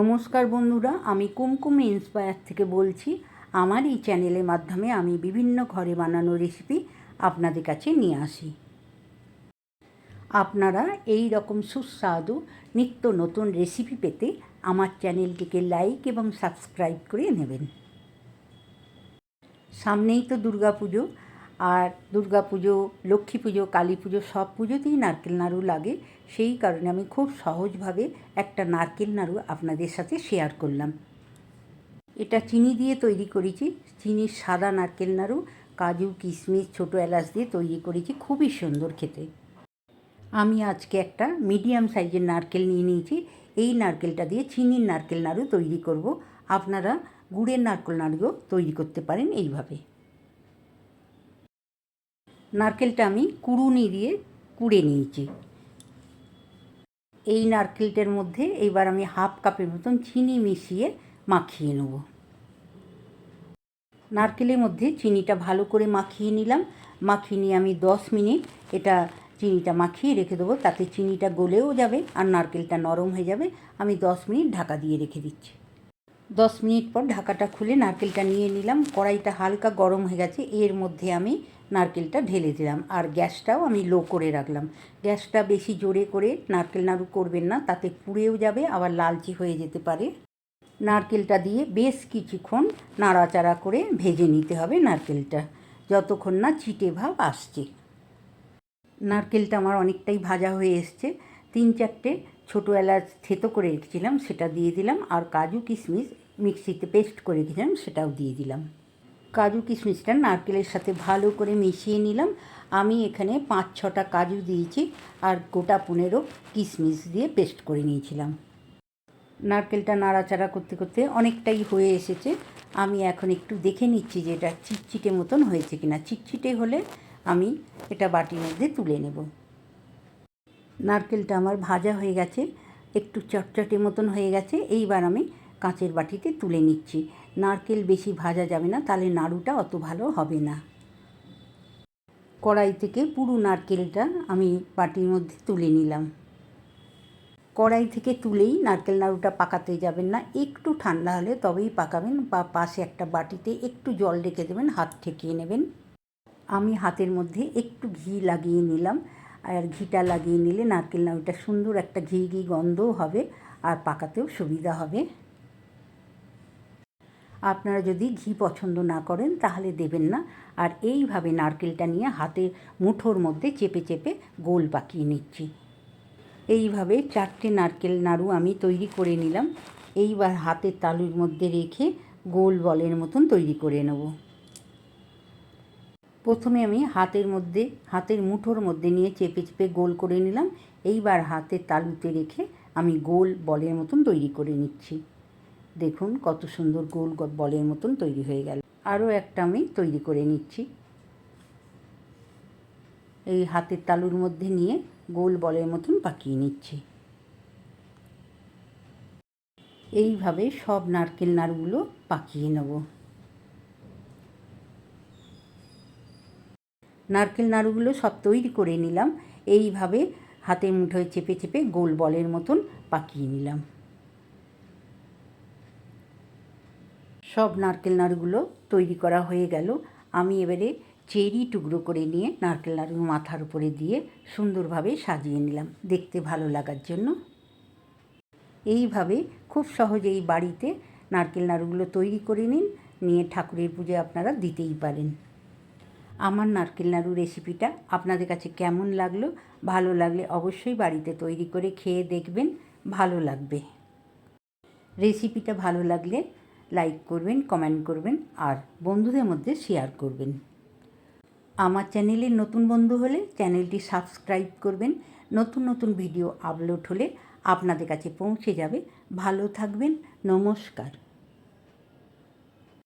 নমস্কার বন্ধুরা, আমি কুমকুম ইন্সপায়ার থেকে বলছি। আমার এই চ্যানেলের মাধ্যমে আমি বিভিন্ন ঘরে বানানো রেসিপি আপনাদের কাছে নিয়ে আসি। আপনারা এই রকম সুস্বাদু নিত্য নতুন রেসিপি পেতে আমার চ্যানেলটিকে লাইক এবং সাবস্ক্রাইব করে নেবেন। সামনেই তো দুর্গা পুজো আর দুর্গা পুজো, লক্ষ্মী পুজো, কালী পুজো সব পুজোতেই নারকেল নাড়ু লাগে। সেই কারণে আমি খুব সহজভাবে একটা নারকেল নাড়ু আপনাদের সাথে শেয়ার করলাম। এটা চিনি দিয়ে তৈরি করেছি। চিনির সাদা নারকেল নাড়ু, কাজু, কিশমিশ, ছোটো এলাচ দিয়ে তৈরি করেছি। খুবই সুন্দর খেতে। আমি আজকে একটা মিডিয়াম সাইজের নারকেল নিয়ে নিয়েছি। এই নারকেলটা দিয়ে চিনির নারকেল নাড়ু তৈরি করব। আপনারা গুড়ের নারকেল নাড়ুও তৈরি করতে পারেন এইভাবে। নারকেলটা আমি কুড়ুনি দিয়ে কুড়ে নিয়েছি। এই নারকেলটার মধ্যে এইবার আমি হাফ কাপের মতন চিনি মিশিয়ে মাখিয়ে নেব। নারকেলের মধ্যে চিনিটা ভালো করে মাখিয়ে নিলাম। মাখিয়ে নিয়ে আমি দশ মিনিট এটা চিনিটা মাখিয়ে রেখে দেবো। তাতে চিনিটা গলেও যাবে আর নারকেলটা নরম হয়ে যাবে। আমি দশ মিনিট ঢাকা দিয়ে রেখে দিচ্ছি। দশ মিনিট পর ঢাকাটা খুলে নারকেলটা নিয়ে নিলাম। কড়াইটা হালকা গরম হয়ে গেছে, এর মধ্যে আমি নারকেলটা ঢেলে দিলাম। আর গ্যাসটাও আমি লো করে রাখলাম। গ্যাসটা বেশি জোরে করে নারকেল নাড়ু করবেন না, তাতে পুড়েও যাবে, আবার লালচি হয়ে যেতে পারে। নারকেলটা দিয়ে বেশ কিছুক্ষণ নাড়াচাড়া করে ভেজে নিতে হবে নারকেলটা, যতক্ষণ না চিটে ভাব আসছে। নারকেলটা আমার অনেকটাই ভাজা হয়ে এসছে। তিন চারটে ছোটো এলাচ থেতো করে রেখেছিলাম, সেটা দিয়ে দিলাম। আর কাজু কিশমিশ মিক্সিতে পেস্ট করে রেখেছিলাম সেটাও দিয়ে দিলাম। কাজু কিশমিশটা নারকেলের সাথে ভালো করে মিশিয়ে নিলাম। আমি এখানে পাঁচ ছটা কাজু দিয়েছি আর গোটা পনেরো কিশমিশ দিয়ে পেস্ট করে নিয়েছিলাম। নারকেলটা নাড়াচাড়া করতে করতে অনেকটাই হয়ে এসেছে। আমি এখন একটু দেখে নিচ্ছি যে এটা চিটচিটে মতন হয়েছে কিনা। চিটচিটে হলে আমি এটা বাটির মধ্যে তুলে নেব। নারকেলটা আমার ভাজা হয়ে গেছে, একটু চটচটে মতন হয়ে গেছে। এইবার আমি কাঁচের বাটিতে তুলে নিচ্ছি। নারকেল বেশি ভাজা যাবে না, তাহলে নাড়ুটা অত ভালো হবে না। কড়াই থেকে পুরো নারকেলটা আমি বাটির মধ্যে তুলে নিলাম। কড়াই থেকে তুলেই নারকেল নাড়ুটা পাকাতে যাবেন না, একটু ঠান্ডা হলে তবেই পাকাবেন বা পাশে একটা বাটিতে একটু জল রেখে দেবেন, হাত ঠেকিয়ে নেবেন। আমি হাতের মধ্যে একটু ঘি লাগিয়ে নিলাম, আর ঘিটা লাগিয়ে নিলে নারকেল নাড়ুটা সুন্দর একটা ঘি ঘি গন্ধও হবে আর পাকাতেও সুবিধা হবে। আপনারা যদি ঘি পছন্দ না করেন, তাহলে দেবেন না। আর এইভাবে নারকেলটা নিয়ে হাতের মুঠোর মধ্যে চেপে চেপে গোল পাকিয়ে নিচ্ছি। এইভাবে চারটে নারকেল নাড়ু আমি তৈরি করে নিলাম। এইবার হাতের তালুর মধ্যে রেখে গোল বলের মতন তৈরি করে নেব। প্রথমে আমি হাতের মধ্যে, হাতের মুঠোর মধ্যে নিয়ে চেপে চেপে গোল করে নিলাম। এইবার হাতের তালুতে রেখে আমি গোল বলের মতন তৈরি করে নিচ্ছি। দেখুন, কত সুন্দর গোল বলের মতন তৈরি হয়ে গেল। আরও একটা আমি তৈরি করে নিচ্ছি। এই হাতের তালুর মধ্যে নিয়ে গোল বলের মতন পাকিয়ে নিচ্ছি। এইভাবে সব নারকেল নাড়ুগুলো পাকিয়ে নেব। নারকেল নাড়ুগুলো সব তৈরি করে নিলাম। এইভাবে হাতের মুঠোয় চেপে চেপে গোল বলের মতন পাকিয়ে নিলাম। সব নারকেল নাড়ুগুলো তৈরি করা হয়ে গেল। আমি এবারে চেরি টুকরো করে নিয়ে নারকেল নাড়ু মাথার উপরে দিয়ে সুন্দরভাবে সাজিয়ে নিলাম দেখতে ভালো লাগার জন্য। এইভাবে খুব সহজেই বাড়িতে নারকেল নাড়ুগুলো তৈরি করে নিন, নিয়ে ঠাকুরের পুজো আপনারা দিতেই পারেন। আমার নারকেল নাড়ু রেসিপিটা আপনাদের কাছে কেমন লাগল? ভালো লাগলে অবশ্যই বাড়িতে তৈরি করে খেয়ে দেখবেন, ভালো লাগবে। রেসিপিটা ভালো লাগলে লাইক করবেন, কমেন্ট করবেন আর বন্ধুদের মধ্যে শেয়ার করবেন। আমার চ্যানেলের নতুন বন্ধু হলে চ্যানেলটি সাবস্ক্রাইব করবেন। নতুন নতুন ভিডিও আপলোড হলে আপনাদের কাছে পৌঁছে যাবে। ভালো থাকবেন, নমস্কার।